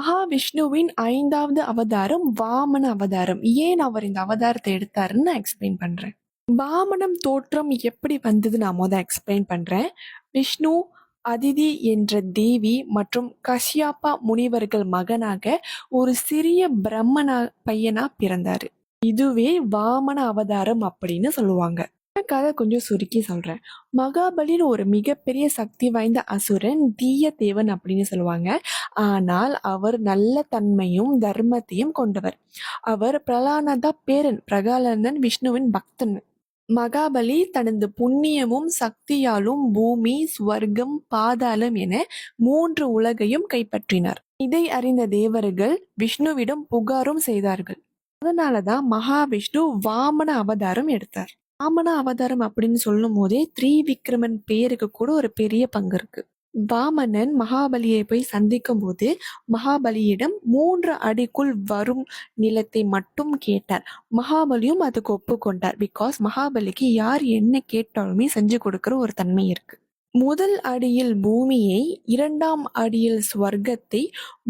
மகாவிஷ்ணுவின் ஐந்தாவது அவதாரம் வாமன அவதாரம். ஏன் அவர் இந்த அவதாரத்தை எடுத்தாருன்னு நான் எக்ஸ்பிளைன் பண்றேன். வாமனம் தோற்றம் எப்படி வந்தது நான் மொதல் எக்ஸ்பிளைன் பண்றேன். விஷ்ணு அதிதி என்ற தேவி மற்றும் கஷ்யாப்பா முனிவர்கள் மகனாக ஒரு சிறிய பிரம்மனா பையனா பிறந்தாரு. இதுவே வாமன அவதாரம் அப்படின்னு சொல்லுவாங்க. கதை கொஞ்சம் சுருக்கி சொல்றேன். மகாபலின்னு ஒரு மிகப்பெரிய சக்தி வாய்ந்த அசுரன் தீயதேவன் அப்படின்னு சொல்லுவாங்க. ஆனால் அவர் நல்ல தன்மையும் தர்மத்தையும் கொண்டவர். அவர் பிரலானதா பேரன் பிரகாலந்தன் விஷ்ணுவின் பக்தன். மகாபலி தனது புண்ணியமும் சக்தியாலும் பூமி ஸ்வர்க்கம் பாதாளம் என மூன்று உலகையும் கைப்பற்றினார். இதை அறிந்த தேவர்கள் விஷ்ணுவிடம் புகாரும் செய்தார்கள். அதனாலதான் மகாவிஷ்ணு வாமன அவதாரம் எடுத்தார். வாமன அவதாரம் அப்படின்னு சொல்லும் போதே த்ரிவிக்ரமன் பேருக்கு கூட ஒரு பெரிய பங்கு இருக்கு. வாமனன் மகாபலியை போய் சந்திக்கும் போது மகாபலியிடம் மூன்று அடிக்குள் வரும் நிலத்தை மட்டும் கேட்டார். மகாபலியும் அதுக்கு ஒப்புக்கொண்டார். பிகாஸ் மகாபலிக்கு யார் என்ன கேட்டாலுமே செஞ்சு கொடுக்கிற ஒரு தன்மை இருக்கு. முதல் அடியில் பூமியை இரண்டாம் அடியில் ஸ்வர்க்கத்தை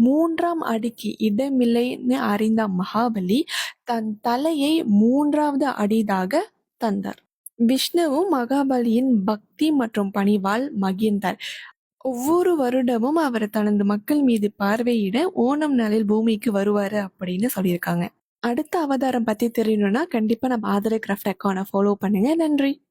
மூன்றாம் அடிக்கு இடமில்லைன்னு அறிந்த மகாபலி தன் தலையை மூன்றாவது அடிதாக தந்தார். விஷ்ணுவும் மகாபலியின் பக்தி மற்றும் பணிவால் மகிழ்ந்தார். ஒவ்வொரு வருடமும் அவர் தனது மக்கள் மீது பார்வையிட ஓணம் நாளில் பூமிக்கு வருவாரு அப்படின்னு சொல்லியிருக்காங்க. அடுத்த அவதாரம் பத்தி தெரியணும்னா கண்டிப்பா நம்ம ஆதர கிராஃப்ட் அக்கௌண்ட்டை ஃபாலோ பண்ணுங்க. நன்றி.